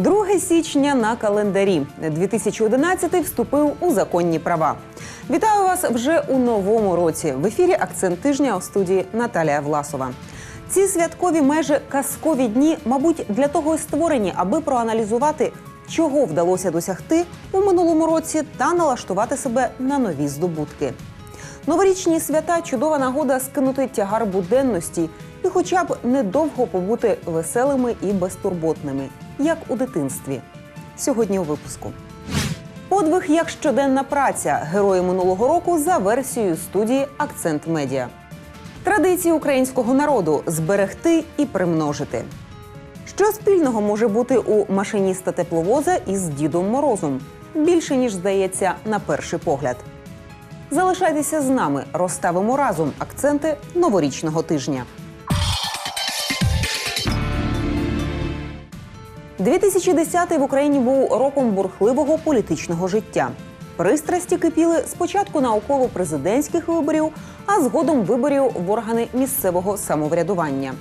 2 січня на календарі 2011 вступив у законні права. Вітаю вас вже у новому році. В ефірі акцент тижня у студії Наталія Власова. Ці святкові майже казкові дні, мабуть, для того і створені, аби проаналізувати, чого вдалося досягти у минулому році, та налаштувати себе на нові здобутки. Новорічні свята чудова нагода скинути тягар буденності і, хоча б недовго побути веселими і безтурботними, як у дитинстві. Сьогодні у випуску. Подвиг як щоденна праця. Герої минулого року за версією студії Акцент Медіа. Традиції українського народу зберегти і примножити. Що спільного може бути у машиніста тепловоза із Дідом Морозом? Більше ніж здається на перший погляд. Залишайтеся з нами, розставимо разом акценти новорічного тижня. 2010 в Україні був роком бурхливого політичного життя. Пристрасті кипіли спочатку навколо президентських виборів, а згодом виборів в органи місцевого самоврядування.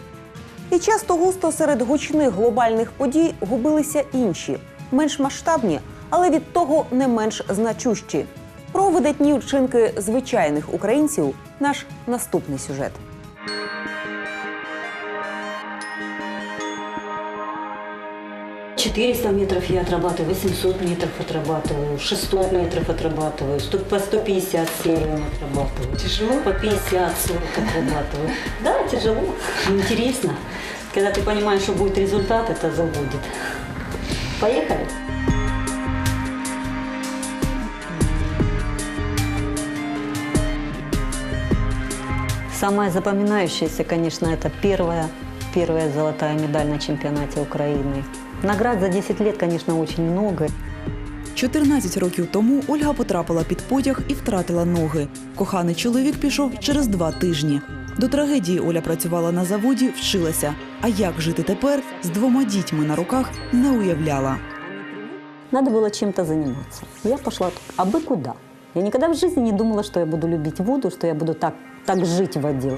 І часто густо серед гучних глобальних подій губилися інші, менш масштабні, але від того не менш значущі. Про видатні вчинки звичайних українців наш наступний сюжет. — 400 метров я отрабатываю, 800 метров отрабатываю, 600 метров отрабатываю, 100 по 150 сериям отрабатываю. Тяжело? По 50-40 отрабатываю. Да, тяжело, интересно. Когда ты понимаешь, что будет результат, это забудет. Поехали. Самое запоминающееся, конечно, это первая, первая золотая медаль на чемпионате Украины. Наград за 10 лет, конечно, очень много. 14 років тому Ольга потрапила під потяг і втратила ноги. Коханий чоловік пішов через два тижні. До трагедії Оля працювала на заводі, вчилася. А як жити тепер з двома дітьми на руках не уявляла. Надо было чем-то заниматься. Я пошла абы куда. Я никогда в жизни не думала, что я буду любить воду, что я буду так, так жить в воде.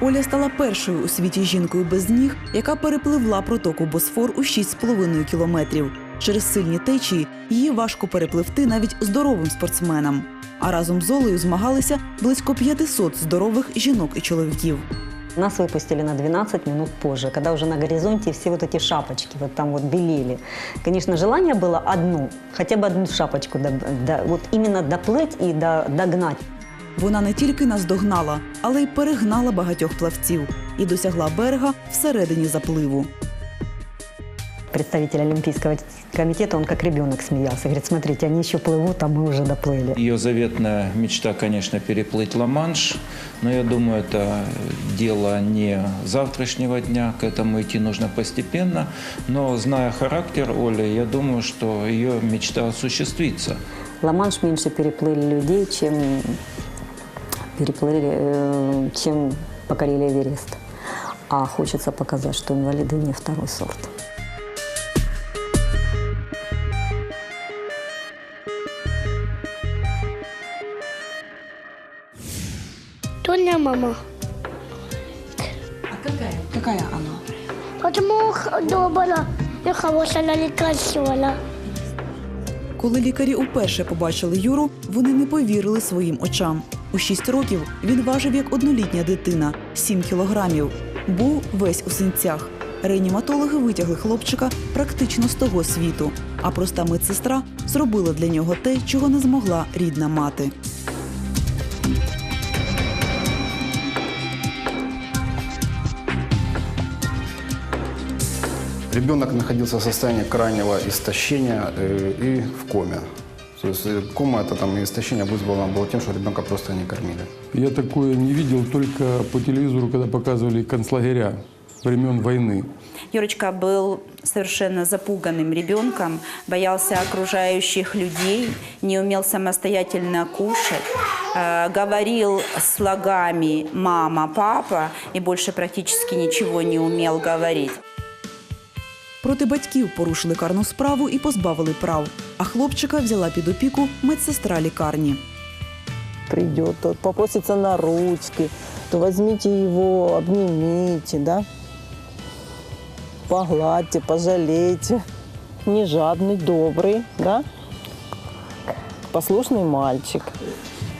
Оля стала першою у світі жінкою без ніг, яка перепливла протоку Босфор у 6,5 кілометрів. Через сильні течії її важко перепливти навіть здоровим спортсменам. А разом з Олею змагалися близько 500 здорових жінок і чоловіків. Нас выпустили на 12 минут позже, когда уже на горизонте все вот эти шапочки вот там вот белели. Конечно, желание было одну, хотя бы одну шапочку, доб- до- вот именно доплыть и до- догнать. Вона не тільки наздогнала, але й перегнала багатьох плавців і досягла берега всередині запливу. Представитель Олимпийского комитета, он как ребенок смеялся. Говорит, смотрите, они еще плывут, а мы уже доплыли. Ее заветная мечта, конечно, переплыть Ла-Манш, но я думаю, это дело не завтрашнего дня, к этому идти нужно постепенно. Но зная характер Оли, я думаю, что ее мечта осуществится. Ла-Манш меньше переплыли людей, чем переплыли, э, чем покорили Эверест. А хочется показать, что инвалиды не второй сорт. Тоня мама. Какая вона? Потому х- добра і хороша і красива. Коли лікарі уперше побачили Юру, вони не повірили своїм очам. У 6 років він важив як однолітня дитина 7 кілограмів. Був весь у синцях. Реаніматологи витягли хлопчика практично з того світу. А проста медсестра зробила для нього те, чого не змогла рідна мати. Ребенок находился в состоянии крайнего истощения э, и в коме. То есть э, кома это там истощение вызвано было тем, что ребенка просто не кормили. Я такое не видел только по телевизору, когда показывали концлагеря времен войны. Юрочка был совершенно запуганным ребенком, боялся окружающих людей, не умел самостоятельно кушать, э, говорил слогами «мама», «папа» и больше практически ничего не умел говорить. Проти батьків порушили карну справу і позбавили прав. А хлопчика взяла під опіку медсестра лікарні. придет, то попросится на ручки, то возьмите его, обнимите, да, погладьте, пожалейте. не жадный, добрый, да? Послушный мальчик.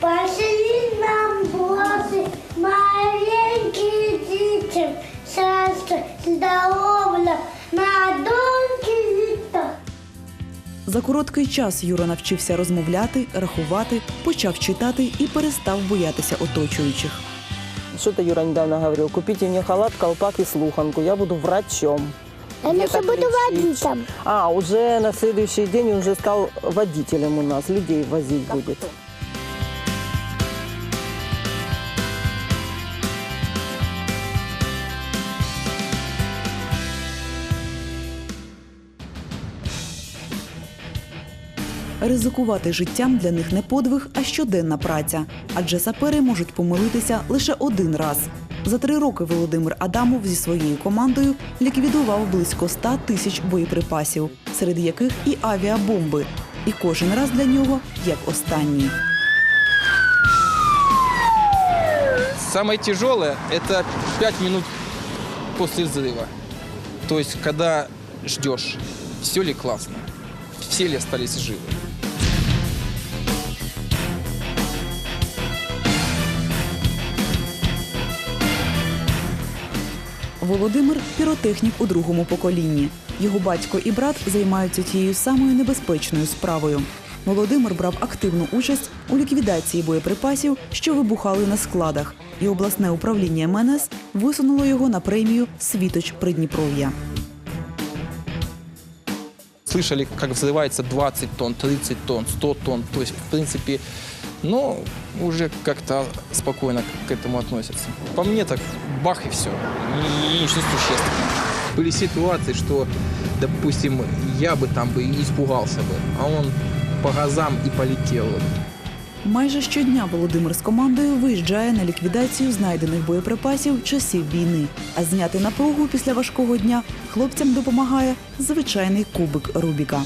Пошли нам Боже, маленькие дети, счастье, здоровье, на долгие літа. За короткий час Юра навчився розмовляти, рахувати, почав читати і перестав боятися оточуючих. Что-то Юра недавно говорил, купите мне халат, колпак и слуханку, я буду врачом. Я Где буду водителем. А, уже на следующий день он уже стал водителем у нас, людей возить будет. Ризикувати життям для них не подвиг, а щоденна праця. Адже сапери можуть помилитися лише один раз. За три роки Володимир Адамов зі своєю командою ліквідував близько 100 тисяч боєприпасів, серед яких і авіабомби. І кожен раз для нього як останній. Самое тяжелое – это 5 минут после взрыва. То есть, когда ждешь, все ли классно, все ли остались живы. Володимир піротехнік у другому поколінні. Його батько і брат займаються тією самою небезпечною справою. Володимир брав активну участь у ліквідації боєприпасів, що вибухали на складах, і обласне управління МНС висунуло його на премію Світоч Придніпров'я. Слышали, как взрывается 20 тонн, 30 тонн, 100 тонн. То в принципе, ну, уже как-то спокойно к этому относятся. По мне так бах и все. Ничего существенного. Были ситуации, что, допустим, я бы там бы и испугался бы, а он по газам и полетел. Майже щодня Володимир з командою виїжджає на ліквідацію знайдених боєприпасів часів війни. А зняти напругу після важкого дня хлопцям допомагає звичайний кубик Рубіка.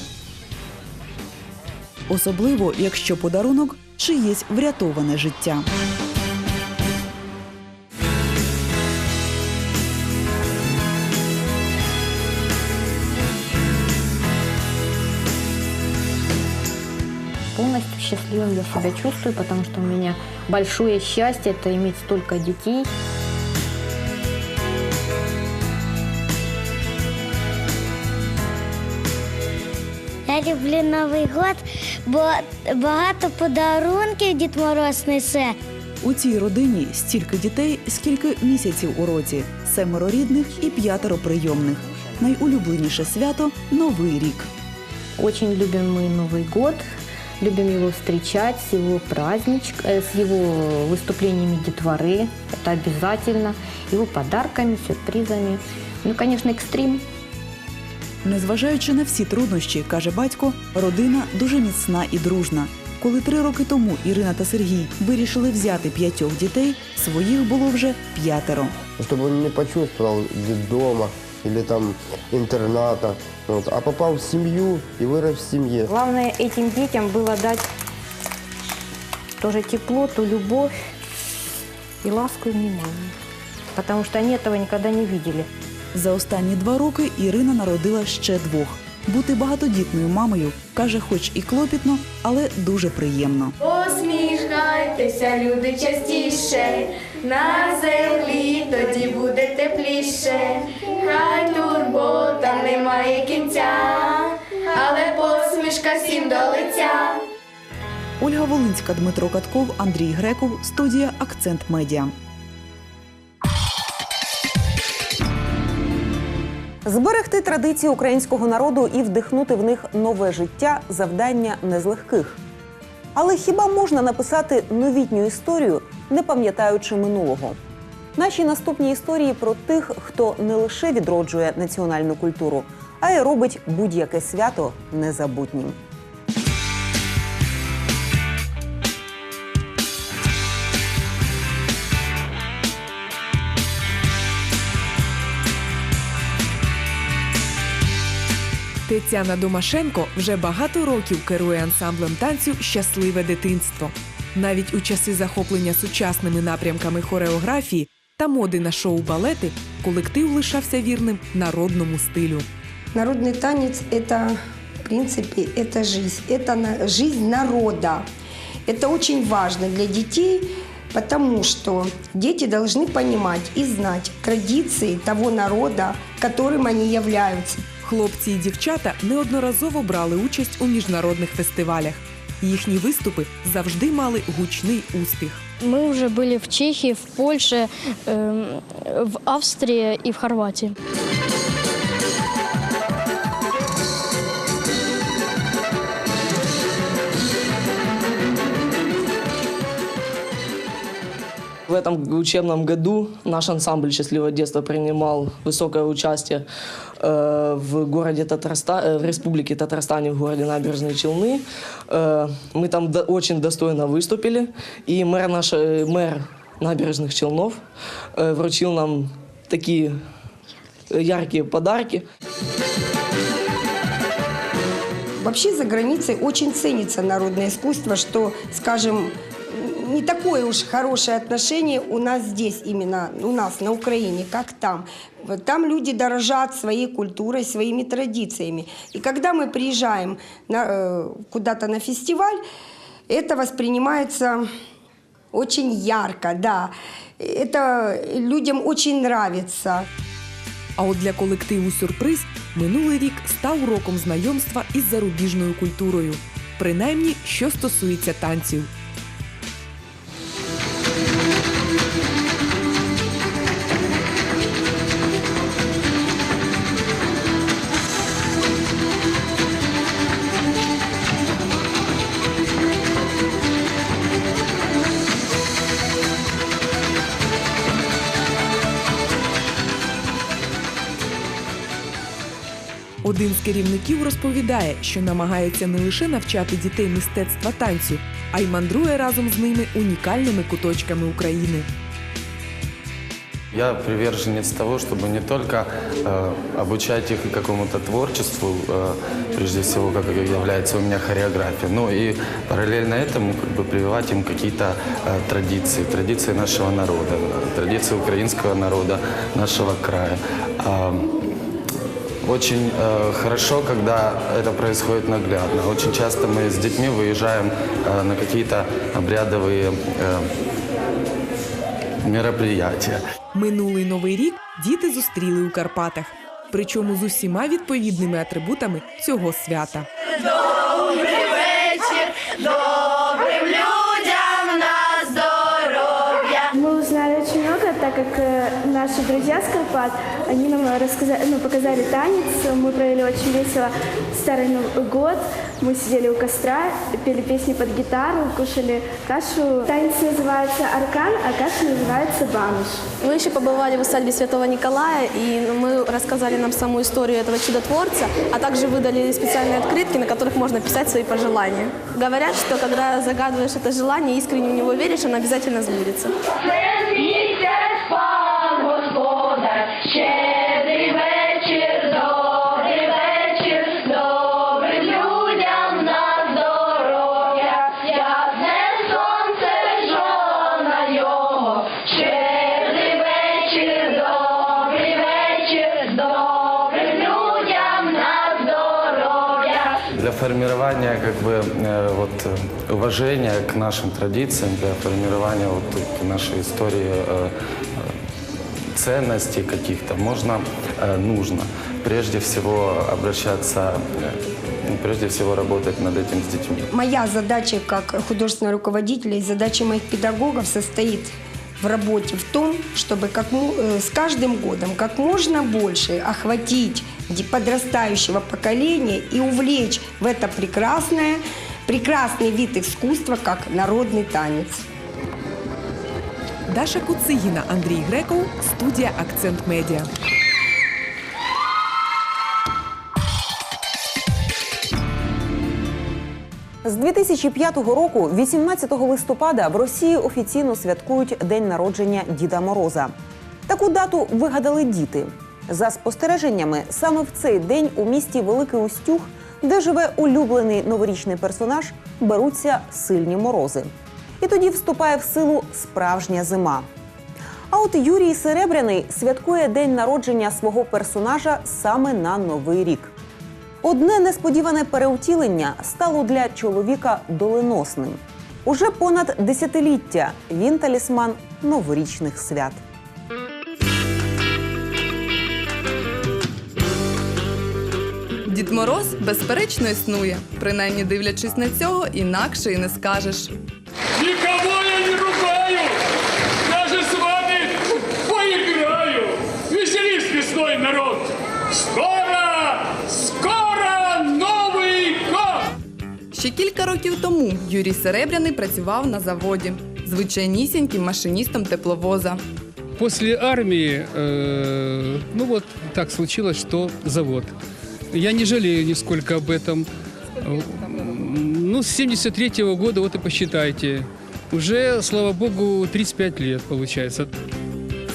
Особливо, якщо подарунок чиєсь врятоване життя. Полностью счастливым я себя чувствую, потому что у меня большое счастье это иметь столько детей. люблю Новий год, бо багато подарунків Дід Мороз несе. У цій родині стільки дітей, скільки місяців у році, семеро рідних і п'ятеро прийомних. Найулюбленіше свято Новий рік. Очень любим мы Новый год, любим его встречать с его праздничк, э, с его выступлениями детворы, это обязательно, его подарками, сюрпризами. Ну, конечно, экстрим. Незважаючи на всі труднощі, каже батько, родина дуже міцна і дружна. Коли три роки тому Ірина та Сергій вирішили взяти п'ятьох дітей, своїх було вже п'ятеро. чтобы он не почувствовал дома или там интерната, вот, а попал в семью и вырос в семье. Главное этим детям было дать тоже тепло, ту любовь и ласку и внимание. Потому что они этого никогда не видели. За останні два роки Ірина народила ще двох. Бути багатодітною мамою каже, хоч і клопітно, але дуже приємно. Посміхайтеся, люди, частіше, на землі тоді буде тепліше, хай турбота немає кінця, але посмішка всім до лиця. Ольга Волинська, Дмитро Катков, Андрій Греков, студія Акцент Медіа. Зберегти традиції українського народу і вдихнути в них нове життя завдання не з легких. Але хіба можна написати новітню історію, не пам'ятаючи минулого? Наші наступні історії про тих, хто не лише відроджує національну культуру, а й робить будь-яке свято незабутнім. Тетяна Домашенко вже багато років керує ансамблем танцю Щасливе дитинство. Навіть у часи захоплення сучасними напрямками хореографії та моди на шоу-балети колектив лишався вірним народному стилю. Народный танец – это, в принципе, это жизнь. Это на- жизнь народа. Это очень важно для детей, потому что дети должны понимать и знать традиции того народа, которым они являются. Хлопці і дівчата неодноразово брали участь у міжнародних фестивалях. Їхні виступи завжди мали гучний успіх. Мы уже были в Чехии, в Польше, эм, в Австрии и в Хорватии. В этом учебном году наш ансамбль «Счастливое детство» принимал высокое участие э, в городе Татарстан, э, в республике Татарстане, в городе Набережные Челны. Э, мы там до- очень достойно выступили, и мэр, наш, э, мэр Набережных Челнов э, вручил нам такие э, яркие подарки. Вообще за границей очень ценится народное искусство, что, скажем, не такое уж хорошее отношение у нас здесь именно, у нас на Украине, как там. Вот Там люди дорожат своей культурой, своими традициями. И когда мы приезжаем на, э, куда-то на фестиваль, это воспринимается очень ярко, да. Это людям очень нравится. А от для колективу сюрприз минулий рік став роком знайомства із зарубіжною культурою, принаймні що стосується танців. Один з керівників розповідає, що намагається не лише навчати дітей мистецтва танцю, а й мандрує разом з ними унікальними куточками України. Я приверженец того, чтобы не только э, обучать их какому-то творчеству, э, прежде всего, как является у меня хореография, но и параллельно этому как бы прививать им какие-то э, традиции, традиции нашего народа, традиции украинского народа, нашего края. А, очень э, хорошо, когда это происходит наглядно. Очень часто мы с детьми выезжаем э, на какие-то обрядовые э, мероприятия. Минулий новий рік діти зустріли у Карпатах, причому з усіма відповідними атрибутами цього свята. Карпат, они нам рассказали, ну, показали танец, мы провели очень весело Старый Новый год, мы сидели у костра, пели песни под гитару, кушали кашу. Танец называется аркан, а каша называется бануш. Мы еще побывали в усадьбе Святого Николая, и мы рассказали нам саму историю этого чудотворца, а также выдали специальные открытки, на которых можно писать свои пожелания. Говорят, что когда загадываешь это желание, искренне в него веришь, оно обязательно сбудется. Формирования как бы э, вот э, уважения к нашим традициям, для формирования вот нашей истории э, ценностей каких-то можно, нужно прежде всего обращаться, прежде всего работать над этим с детьми. Моя задача как художественного руководителя и задача моих педагогов состоит в работе в том, чтобы как, с каждым годом как можно больше охватить подрастающего поколения и увлечь в это прекрасное, прекрасный вид искусства, как народный танец. Даша Куцигіна, Андрій Греков, студія Акцент Медіа. З 2005 року, 18 листопада, в Росії офіційно святкують День народження Діда Мороза. Таку дату вигадали діти. За спостереженнями, саме в цей день у місті Великий Устюг, де живе улюблений новорічний персонаж, беруться сильні морози. І тоді вступає в силу справжня зима. А от Юрій Серебряний святкує день народження свого персонажа саме на новий рік. Одне несподіване переутілення стало для чоловіка доленосним. Уже понад десятиліття він талісман новорічних свят. Дід Мороз безперечно існує. Принаймні дивлячись на цього, інакше і не скажеш. Никого я не ругаю! Даже с вами поиграю! Веселись весной, народ! Скоро! Скоро Новый год! Ще кілька років тому Юрій Серебряний працював на заводі, звичайнісіньким машиністом тепловоза. После армии, э, ну вот так случилось, что завод. Я не жалею нисколько об этом. Ну, с 73 -го года, вот и посчитайте, уже, слава богу, 35 лет получается.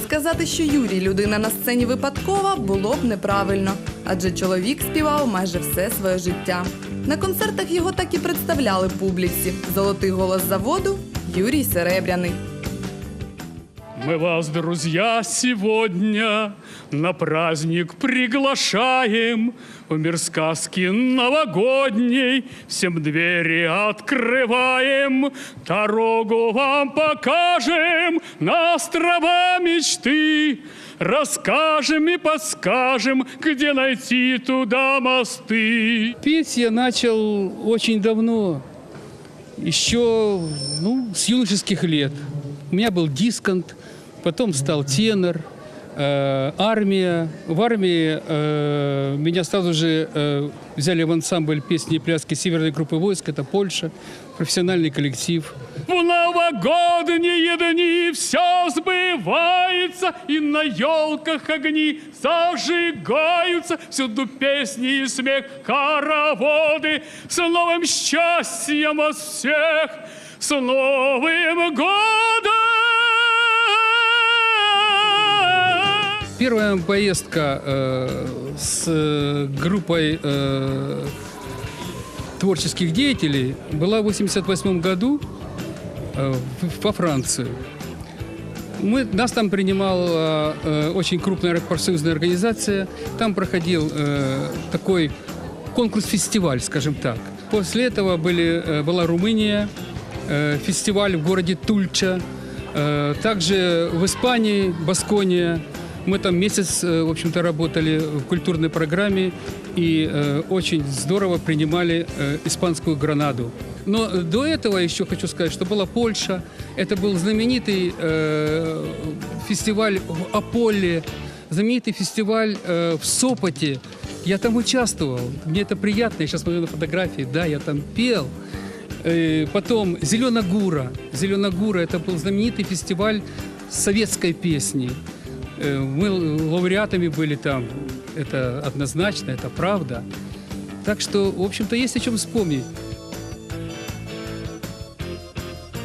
Сказати, що Юрій людина на сцені випадкова, було б неправильно, адже чоловік співав майже все своє життя. На концертах його так і представляли публіці. Золотий голос заводу Юрій Серебряний. Мы вас, друзья, сегодня на праздник приглашаем. В мир сказки новогодней всем двери открываем. Дорогу вам покажем на острова мечты. Расскажем и подскажем, где найти туда мосты. Петь я начал очень давно, еще ну, с юношеских лет. У меня был дисконт, потом стал тенор, э, армия. В армии э, меня сразу же э, взяли в ансамбль песни и пляски северной группы войск, это Польша, профессиональный коллектив. В новогодние дни все сбывается, и на елках огни зажигаются, всюду песни и смех, хороводы. С новым счастьем вас всех, с Новым годом! Первая поездка э, с э, группой э, творческих деятелей была в 1988 году э, во Францию. Мы, нас там принимала э, очень крупная профсоюзная организация. Там проходил э, такой конкурс-фестиваль, скажем так. После этого были, э, была Румыния, э, фестиваль в городе Тульча. Э, также в Испании, Баскония. Мы там месяц, э, в общем-то, работали в культурной программе и э, очень здорово принимали э, испанскую гранаду. Но до этого еще хочу сказать, что была Польша. Это был знаменитый фестиваль в Аполле, знаменитый фестиваль в Сопоте. Я там участвовал. Мне это приятно. Я сейчас смотрю на фотографии. Да, я там пел. Потом Зеленогура. Зеленогура это был знаменитый фестиваль советской песни. Э, Мы лауреатами были там. Это однозначно, это правда. Так что, в общем-то, есть о чем вспомнить.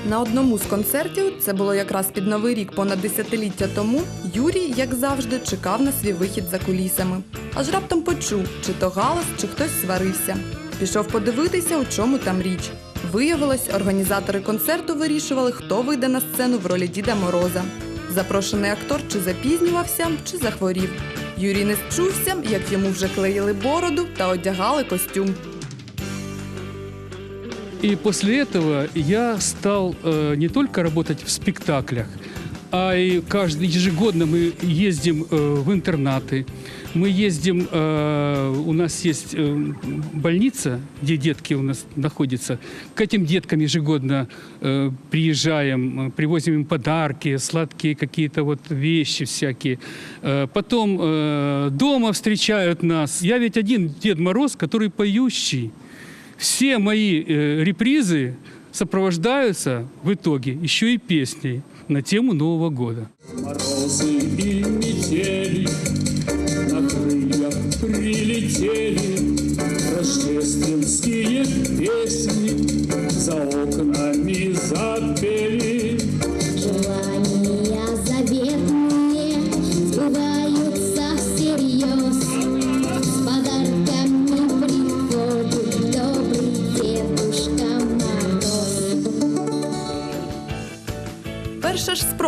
На одному з концертів, це було якраз під новий рік понад десятиліття тому, Юрій, як завжди, чекав на свій вихід за кулісами. Аж раптом почув, чи то галас, чи хтось сварився. Пішов подивитися, у чому там річ. Виявилось, організатори концерту вирішували, хто вийде на сцену в ролі Діда Мороза. Запрошений актор чи запізнювався, чи захворів. Юрій не счувся, як йому вже клеїли бороду та одягали костюм. И после этого я стал э, не только работать в спектаклях, а и каждый ежегодно мы ездим э, в интернаты. Мы ездим, э, у нас есть э, больница, где детки у нас находятся. К этим деткам ежегодно э, приезжаем, э, привозим им подарки, сладкие какие-то вот вещи всякие. Э, потом э, дома встречают нас. Я ведь один Дед Мороз, который поющий все мои э, репризы сопровождаются в итоге еще и песней На тему Нового года. Морозы и метели на крыльях прилетели Рождественские песни за окнами запели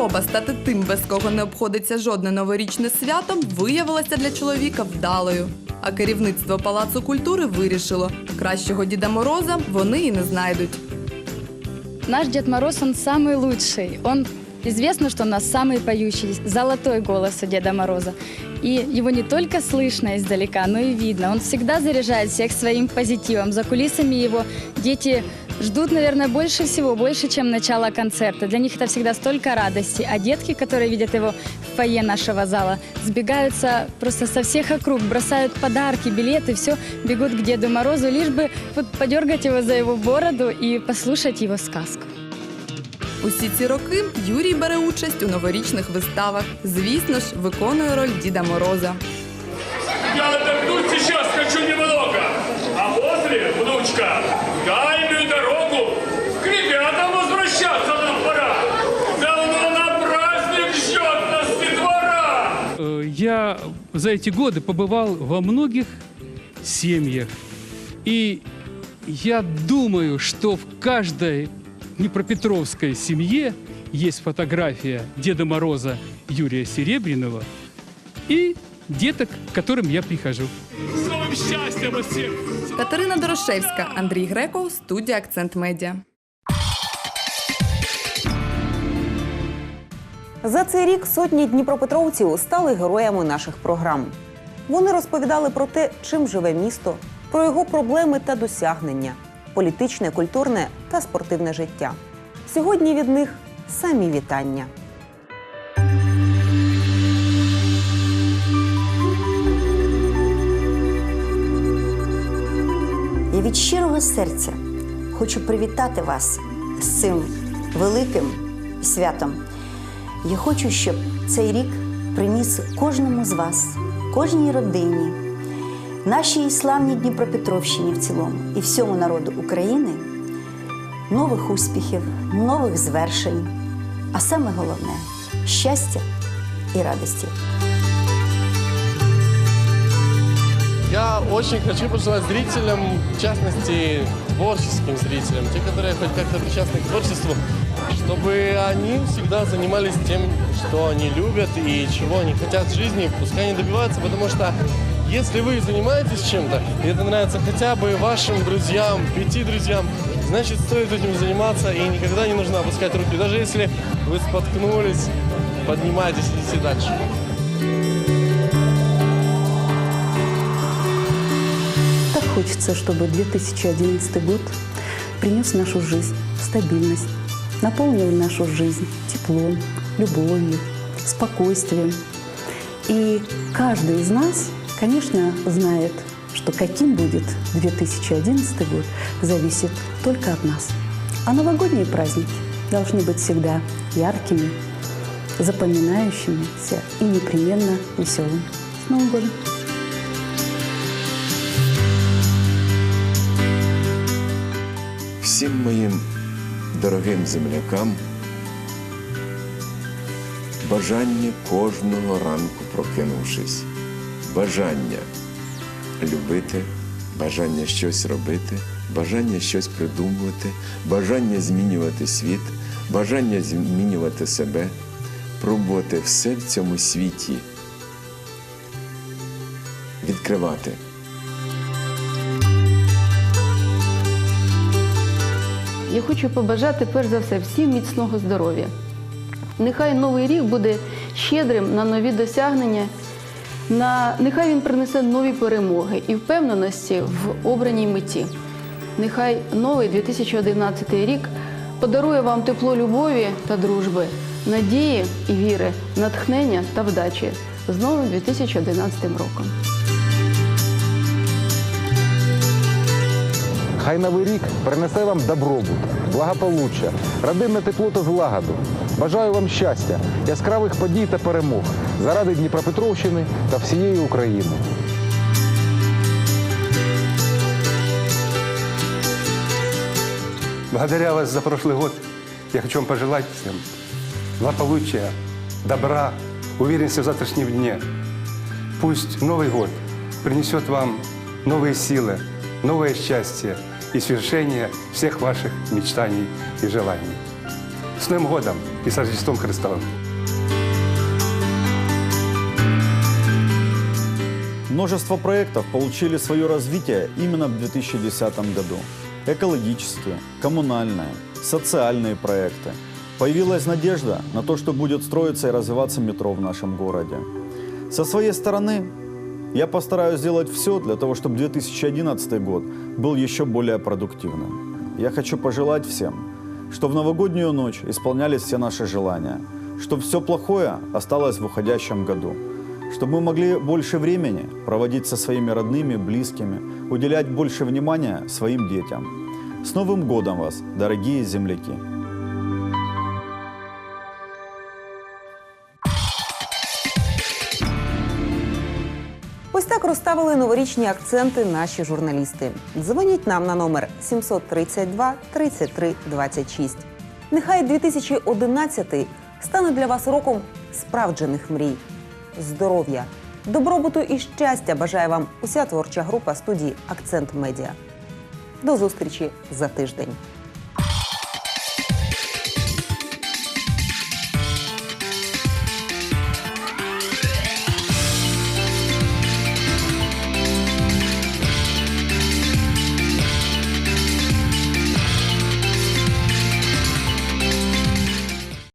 спроба Спроба стати тим, без кого не обходиться жодне новорічне свято, виявилася для чоловіка вдалою. А керівництво Палацу культури вирішило, кращого Діда Мороза вони і не знайдуть. Наш Дед Мороз, он самый лучший. Он известно, что у нас самый поющий, золотой голос у Деда Мороза. И его не только слышно издалека, но и видно. Он всегда заряжает всех своим позитивом. За кулисами его дети ждут, наверное, больше всего, больше, чем начало концерта. Для них это всегда столько радости. А детки, которые видят его в фойе нашего зала, сбегаются просто со всех округ, бросают подарки, билеты, все, бегут к Деду Морозу, лишь бы вот подергать его за его бороду и послушать его сказку. Усі ці роки Юрій бере участь у новорічних виставах. Звісно ж, виконує роль Діда Мороза. Я отдохнуть сейчас хочу немного, а внучка, дальнюю дорогу к ребятам возвращаться нам пора. Давно на праздник ждет нас детвора. Э, Я за эти годы побывал во многих семьях. И я думаю, что в каждой Днепропетровской семье есть фотография Деда Мороза Юрия Серебряного и деток, к которым я прихожу. С новым счастьем вас всех! Катерина Дорошевська, Андрій Греков, студія Акцент Медіа. За цей рік сотні дніпропетровців стали героями наших програм. Вони розповідали про те, чим живе місто, про його проблеми та досягнення, політичне, культурне та спортивне життя. Сьогодні від них самі вітання. Від щирого серця хочу привітати вас з цим великим святом. Я хочу, щоб цей рік приніс кожному з вас, кожній родині, нашій славній Дніпропетровщині в цілому і всьому народу України нових успіхів, нових звершень, а саме головне щастя і радості. Очень хочу пожелать зрителям, в частности, творческим зрителям, те, которые хоть как-то причастны к творчеству, чтобы они всегда занимались тем, что они любят и чего они хотят в жизни, пускай они добиваются, потому что если вы занимаетесь чем-то, и это нравится хотя бы вашим друзьям, пяти друзьям, значит, стоит этим заниматься, и никогда не нужно опускать руки. Даже если вы споткнулись, поднимайтесь, идите дальше. Хочется, чтобы 2011 год принес в нашу жизнь стабильность, наполнил нашу жизнь теплом, любовью, спокойствием. И каждый из нас, конечно, знает, что каким будет 2011 год, зависит только от нас. А новогодние праздники должны быть всегда яркими, запоминающимися и непременно веселыми. С Новым годом! Всім моїм дорогим землякам бажання кожного ранку прокинувшись, бажання любити, бажання щось робити, бажання щось придумувати, бажання змінювати світ, бажання змінювати себе, пробувати все в цьому світі відкривати. Я хочу побажати перш за все всім міцного здоров'я. Нехай новий рік буде щедрим на нові досягнення, на... нехай він принесе нові перемоги і впевненості в обраній меті. Нехай новий 2011 рік подарує вам тепло любові та дружби, надії і віри, натхнення та вдачі з новим 2011 роком. Хай новий рік принесе вам добробут, благополуччя, родинне тепло та злагоду. Бажаю вам щастя, яскравих подій та перемог заради Дніпропетровщини та всієї України. Благодаря вас за прошлый год я хочу вам пожелать всем благополучия, добра, уверенности в завтрашнем дне. Пусть Новый год принесет вам новые силы, новое счастье и свершение всех ваших мечтаний и желаний. С Новым годом! и с Рождеством Христовым. Множество проектов получили свое развитие именно в 2010 году. Экологические, коммунальные, социальные проекты. Появилась надежда на то, что будет строиться и развиваться метро в нашем городе. Со своей стороны я постараюсь сделать все для того, чтобы 2011 год был еще более продуктивным. Я хочу пожелать всем, что в новогоднюю ночь исполнялись все наши желания, чтобы все плохое осталось в уходящем году, чтобы мы могли больше времени проводить со своими родными, близкими, уделять больше внимания своим детям. С Новым годом вас, дорогие земляки! Розставили новорічні акценти наші журналісти. Дзвоніть нам на номер 732 33 26. Нехай 2011 стане для вас роком справджених мрій, здоров'я, добробуту і щастя бажає вам уся творча група студії Акцент Медіа. До зустрічі за тиждень.